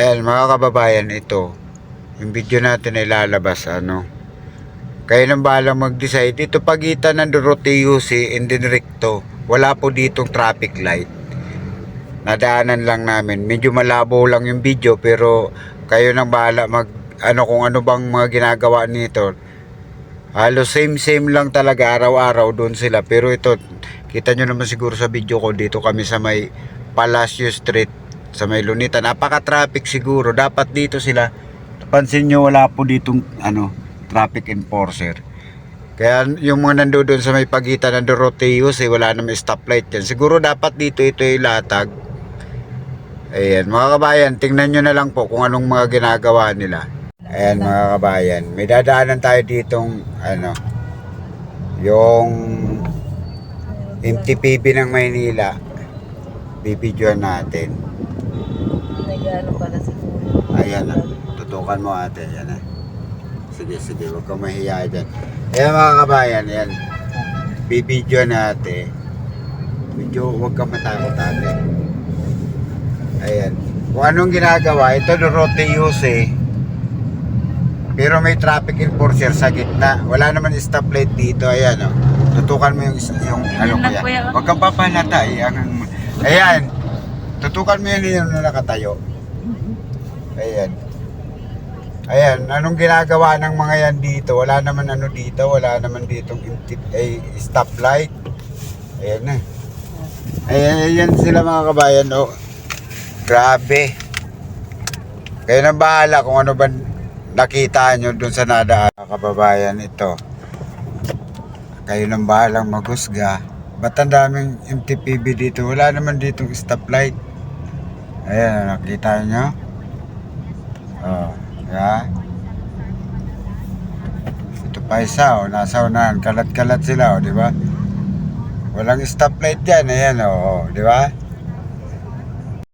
Ayan mga kababayan, ito. Yung video natin ay lalabas ano. Kayo nang balang mag-decide. Ito pagitan ng Doroteo C and then. Wala po ditong traffic light. Nadaanan lang namin. Medyo malabo lang yung video pero kayo nang bahala mag ano kung ano bang mga ginagawa nito. Halos same same lang talaga araw-araw doon sila. Pero ito, kita nyo naman siguro sa video ko dito kami sa may Palacio Street sa may Lunita. Napaka-traffic siguro. Dapat dito sila. Pansin nyo wala po ditong ano, traffic enforcer. Kaya yung mga nandoon sa may pagitan ng Doroteos eh, wala naman stoplight yan. Siguro dapat dito ito ay latag. Ayan, mga kabayan, tingnan nyo na lang po kung anong mga ginagawa nila. Ayan mga kabayan, may dadaanan tayo ditong ano, yung MTPB ng Maynila. Bibidyoan natin. Nag-ano pala si Ayan na. Tutukan mo ate. Ayan na. Sige, sige. Huwag kang mahiya dyan. Ayan mga kabayan. Ayan. Bibidyo natin. Medyo huwag kang matakot ate. Ayan. Kung anong ginagawa, ito Doroteos eh. Pero may traffic enforcer sa gitna. Wala naman stoplight dito. Ayan o. Tutukan mo yung, yung ano lang, kuya. kuya. Huwag kang papalata. Ayan. Ayan. Tutukan mo yun yung nakatayo. Ayan. Ayan, anong ginagawa ng mga yan dito? Wala naman ano dito, wala naman ditong eh, stoplight. Ayan na. Ayan, ayan sila mga kabayan. Oh. Grabe. Kayo na bahala kung ano ba nakita nyo dun sa nadaan. Kababayan, ito. Kayo nang bahalang maghusga. Ba't ang daming MTPB dito? Wala naman ditong stoplight. Ayan, nakita nyo? Oh, ya. Ito pa isa, oh, nasa unahan. Kalat-kalat sila, oh, di ba? Walang stoplight yan, ayan, oh, oh, di ba?